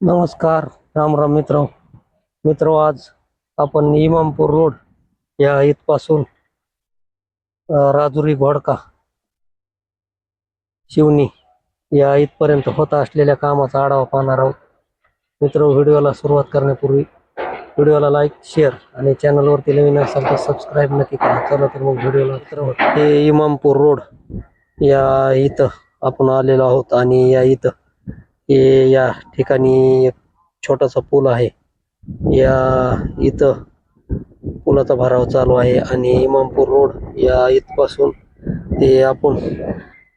नमस्कार राम राम मित्र. मित्र आज आपण इमामपूर रोड या इथपासून राजुरी घोडका शिवनी या इथपर्यंत होत असलेल्या कामाचा आढावा पाहणार आहोत. मित्र व्हिडिओला सुरुवात करण्यापूर्वी व्हिडिओला लाईक शेअर आणि चॅनलवरती नवीन असाल तर सबस्क्राईब नक्की करा. चला तर मग व्हिडिओला मित्र हे इमामपूर रोड या इथं आपण आलेलो आहोत आणि या इथं हे या ठिकाणी एक छोटासा पूल आहे. या इथं पुलाचा भराव चालू आहे आणि इमामपूर रोड या इथपासून ते आपण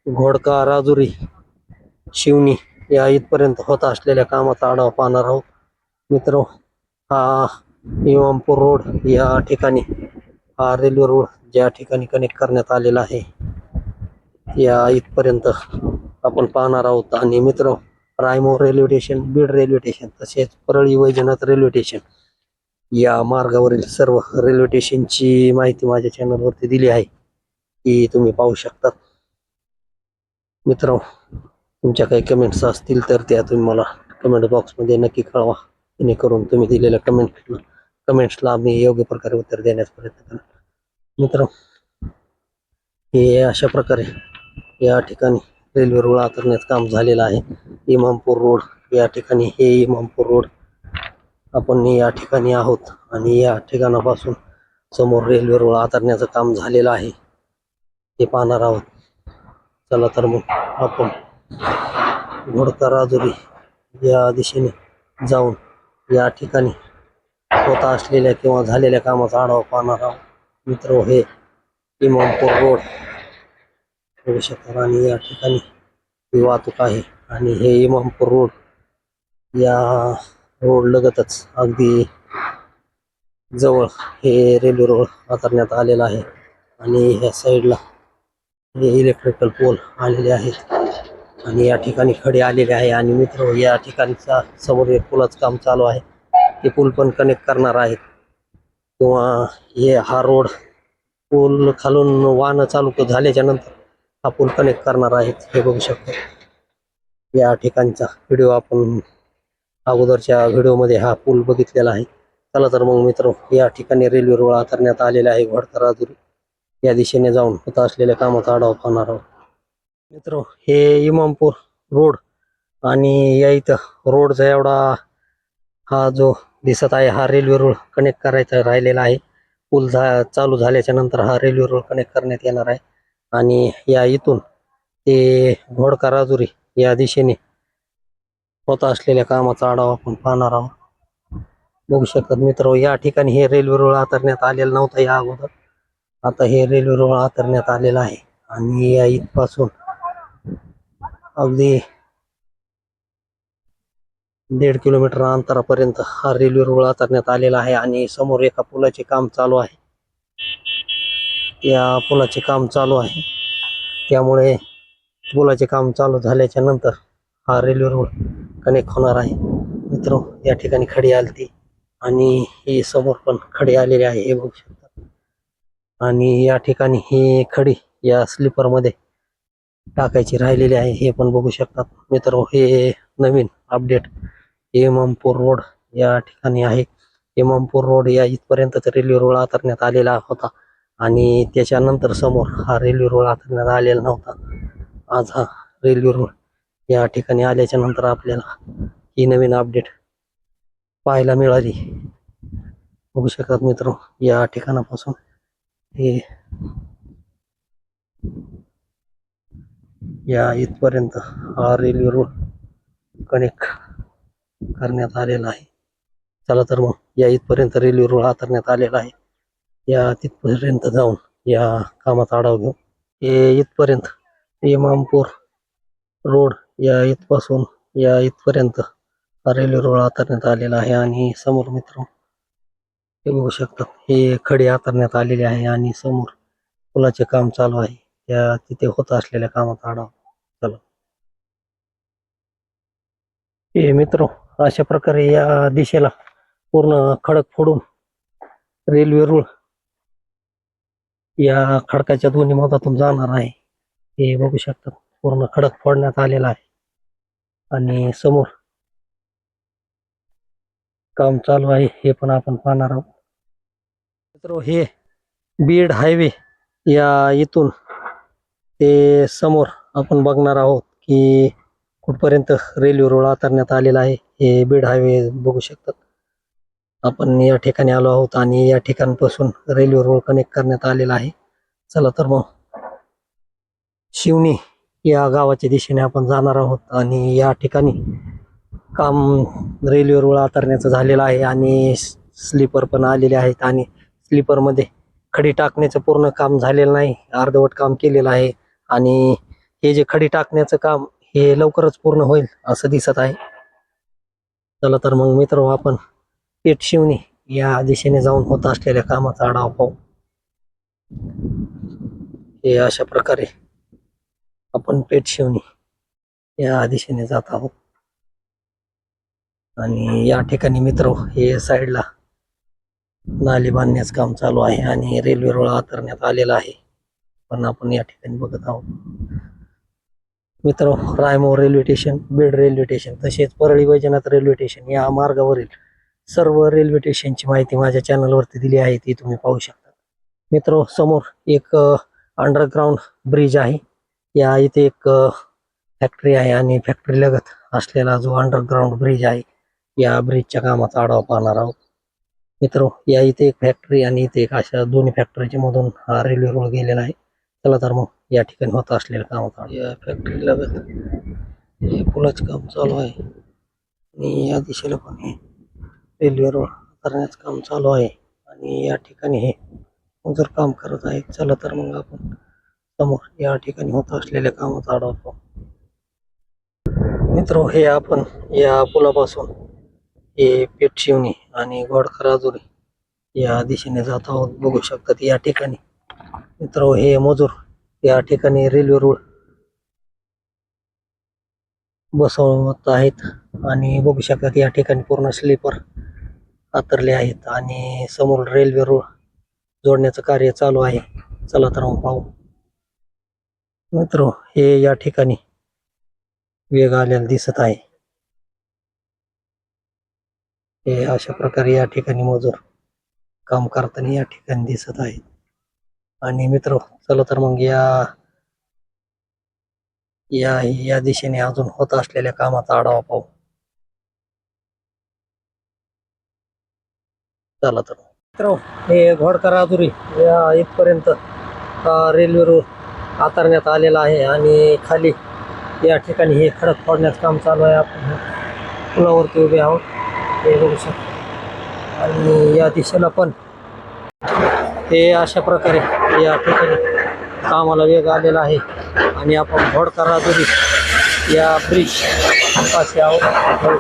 घोडका राजुरी शिवनी या इथपर्यंत होत असलेल्या कामाचा आढावा पाहणार आहोत. मित्र हा इमामपूर रोड या ठिकाणी हा रेल्वे रोड ज्या ठिकाणी कनेक्ट करण्यात आलेला आहे या इथपर्यंत आपण पाहणार आहोत. आणि मित्र Raimor railway station Beed railway station तसेच परळी वैजनाथ रेल्वे स्टेशन या मार्गावरील सर्व रेल्वे स्टेशनची माहिती माझ्या चॅनलवरती दिली आहे ती तुम्ही पाहू शकता मित्र तुमच्या काही कमेंट्स असतील तर त्या तुम्ही मला कमेंट बॉक्समध्ये नक्की कळवा. जेणेकरून तुम्ही दिलेल्या कमेंट कमेंट्सला मी योग्य प्रकारे उत्तर देण्याचा प्रयत्न करेन मित्र हे अशा प्रकारे या ठिकाणी रेल्वे रुळ करण्याचं काम झालेलं आहे. इमामपूर रोड. या ठिकाणी हे इमामपूर रोड. आपण या ठिकाणी आहोत आणि या ठिकाणापासून समोर रेल्वे रोड आतरण्याचं काम झालेलं आहे. हे पाहणार आहोत. चला तर मग आपण घोडका राजुरी या दिशेने जाऊन या ठिकाणी होत असलेल्या किंवा झालेल्या कामाचा आढावा पाहणार आहोत. मित्र हे इमामपूर रोड. बघू शकतात आणि या ठिकाणी ही वाहतूक आहे. आणि हे इमामपूर रोड या रोड लगतच अगदी जवळ हे रेल्वे रोड वापरण्यात आलेला आहे. आणि ह्या साईडला हे इलेक्ट्रिकल पोल आलेले आहेत. आणि या ठिकाणी खडे आलेले आहे. आणि मित्र या ठिकाणचा समोर एक पुलाचं काम चालू आहे. ते पूल पण कनेक्ट करणार आहेत. किंवा हे हा रोड पूल खालून वाहनं चालू झाल्याच्यानंतर हा पूल कनेक्ट करणार आहेत. हे बघू शकतो. या ठिकाणचा व्हिडिओ आपण अगोदरच्या व्हिडिओमध्ये हा पूल बघितलेला आहे. चला तर मग मित्र या ठिकाणी रेल्वे रुळ आतरण्यात आलेला आहे घोडका राजुरी या दिशेने जाऊन होत असलेल्या कामाचा आढावा पाहणार आहोत. मित्र हे इमामपूर रोड आणि या इथं रोडचा एवढा हा जो दिसत आहे हा रेल्वे रोड कनेक्ट करायचा राहिलेला आहे. पूल झा चालू झाल्याच्यानंतर हा रेल्वे रोड कनेक्ट करण्यात येणार आहे. आणि या इथून ते घोडका राजुरी या दिशेने होत असलेल्या कामाचा आढावा आपण पाहणार आहोत. बघू शकतात मित्र या ठिकाणी हे रेल्वे रुळ आतरण्यात आलेलं नव्हतं या अगोदर. आता हे रेल्वे रुळ आतरण्यात आलेलं आहे आणि या इथपासून अगदी दीड किलोमीटर अंतरापर्यंत हा रेल्वे रुळ आतरण्यात आलेला आहे आणि समोर एका पुलाचे काम चालू आहे. या पुलाचे काम चालू आहे. त्यामुळे पुलाचे काम चालू झाल्याच्यानंतर हा रेल्वे रोड कनेक्ट होणार आहे. मित्र या ठिकाणी खडी आलती आणि ही समोर पण खडी आलेली आहे हे बघू शकता. आणि या ठिकाणी ही खडी या स्लीपरमध्ये टाकायची राहिलेली आहे हे पण बघू शकतात मित्र हे नवीन अपडेट इमामपूर रोड या ठिकाणी आहे. इमामपूर रोड या इथपर्यंत रेल्वे रोड आतरण्यात आलेला होता आणि त्याच्यानंतर समोर हा रेल्वे रोड आतरण्यात आलेला नव्हता. आज हा रेल्वे रोड या ठिकाणी आल्याच्यानंतर आपल्याला ही नवीन अपडेट पाहायला मिळाली. बघू शकतात मित्र या ठिकाणापासून हे या इथपर्यंत हा रेल्वे रोड कनेक्ट करण्यात आलेला आहे. चला तर मग या इथपर्यंत रेल्वे रोड हातरण्यात आलेला आहे. या तिथपर्यंत जाऊन या कामाचा आढावा घेऊ हे इथपर्यंत इमामपूर रोड या इथपासून या इथपर्यंत हा रेल्वे रोड आतरण्यात आलेला आहे आणि समोर मित्र हे बघू शकतात हे खडे आतरण्यात आलेले आहे आणि समोर पुलाचे काम चालू आहे. त्या तिथे होत असलेल्या कामाचा आढावा. चला. हे मित्र अशा प्रकारे या दिशेला पूर्ण खडक फोडून रेल्वे रुळ या खडकाच्या दोन्ही मधातून जाणार आहे. हे बघू शकतात. पूर्ण खडक फोडण्यात आलेला आहे. आणि समोर काम चालू आहे. हे पण आपण पाहणार आहोत. मित्र हे बीड हायवे या इथून ते समोर आपण बघणार आहोत की कुठपर्यंत रेल्वे रोड आतरण्यात आलेला आहे. हे बीड हायवे बघू शकतात. आपण या ठिकाणी आलो आहोत आणि या ठिकाणपासून रेल्वे रोड कनेक्ट करण्यात आलेला आहे. चला तर मग शिवणी या गावाच्या दिशेने आपण जाणार आहोत आणि या ठिकाणी काम रेल्वे रुळ आतरण्याचं झालेलं आहे आणि स्लीपर पण आलेले आहेत आणि स्लीपरमध्ये खडी टाकण्याचं पूर्ण काम झालेलं नाही. अर्धवट काम केलेलं आहे आणि हे जे खडी टाकण्याचं काम हे लवकरच पूर्ण होईल असं दिसत आहे. चला तर मग मित्र आपण पेट शिवणी या दिशेने जाऊन होत असलेल्या कामाचा आढावा पाहू. हे अशा प्रकारे आपण पेठ शिवणी या दिशेने जात आहोत. आणि या ठिकाणी मित्र हे साईडला नाली बांधण्याचं काम चालू आहे आणि रेल्वे रोड आतरण्यात आलेला आहे. पण आपण या ठिकाणी बघत आहोत. मित्र Raimor railway station Beed railway station तसेच परळी वैजनाथ रेल्वे स्टेशन या मार्गावरील सर्व रेल्वे स्टेशनची माहिती माझ्या चॅनलवरती दिली आहे ती तुम्ही पाहू शकता. मित्र समोर एक अंडरग्राऊंड ब्रिज आहे. या इथे एक फॅक्टरी आहे आणि फॅक्टरी लगत असलेला जो अंडरग्राऊंड ब्रिज आहे या ब्रिजच्या कामाचा आढावा पाहणार आहोत. मित्र या इथे एक फॅक्टरी आणि इथे एक अशा दोन्ही फॅक्टरीच्या मधून हा रेल्वे रोड गेलेला आहे. चला तर मग या ठिकाणी होत असलेलं कामाचा या फॅक्टरी लगत हे पुलाचं काम चालू आहे. आणि या दिशेला पण हे रेल्वे रोड करण्याचं काम चालू आहे. आणि या ठिकाणी हे जर काम करत आहेत. चला तर मग आपण समोर या ठिकाणी होत असलेल्या कामाचा आढावा मित्र हे आपण या पुलापासून हे पेट शिवणी आणि गोडकर राजुरी या दिशेने जात आहोत. बघू शकतात या ठिकाणी. मित्र हे मजूर या ठिकाणी रेल्वे रोड बसवत आहेत आणि बघू शकतात या ठिकाणी पूर्ण स्लीपर आतरले आहेत आणि समोर रेल्वे रोड जोडण्याचं कार्य चालू आहे. चला तर मग पाहू. मित्र हे या ठिकाणी वेग आलेला दिसत आहे. हे अशा प्रकारे या ठिकाणी मजूर काम करताना या ठिकाणी दिसत आहे आणि मित्र चला तर मग या या या दिशेने अजून होत असलेल्या कामाचा आढावा पाहू. चला तर मित्र हे घोडकर आजुरी या इथपर्यंत रेल्वे रोड आकारण्यात आलेला आहे आणि खाली या ठिकाणी हे खडक फोडण्याचं काम चालू आहे. आपण पुलावरती उभे आहोत. हे बघू शकतो. आणि या दिशेला पण हे अशा प्रकारे या ठिकाणी कामाला वेग आलेला आहे. आणि आपण घोडकर राजुरी या ब्रिज पाशी आहोत.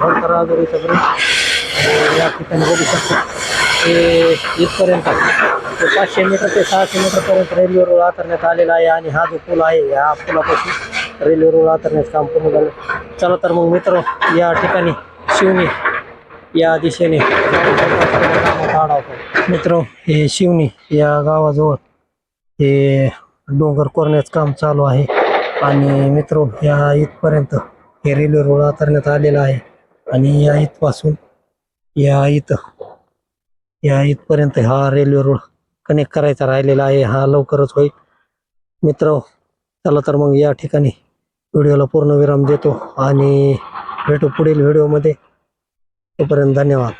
घोडकर राजुरीचं ब्रिज आणि या ठिकाणी बघू शकतो. हे इथपर्यंत ते पाचशे मीटर ते सहाशे मीटरपर्यंत रेल्वे रोड आतरण्यात आलेला आहे आणि हा जो पूल आहे या पुलापासून रेल्वे रोड आतरण्याचं काम पूर्ण झालं. चला तर मग मित्र या ठिकाणी शिवणी या दिशेने मित्र हे शिवणी या गावाजवळ हे डोंगर कोरण्याचं काम चालू आहे. आणि मित्र या इथपर्यंत हे रेल्वे रोड आतरण्यात आलेला आहे. आणि या इथपासून या इथं या इथपर्यंत हा रेल्वे रोड कनेक्ट करायचा राहिलेला आहे हा लवकरच होईल. मित्र चला तर मग या ठिकाणी व्हिडिओला पूर्ण विराम देतो आणि भेटू पुढील व्हिडिओमध्ये. तोपर्यंत धन्यवाद.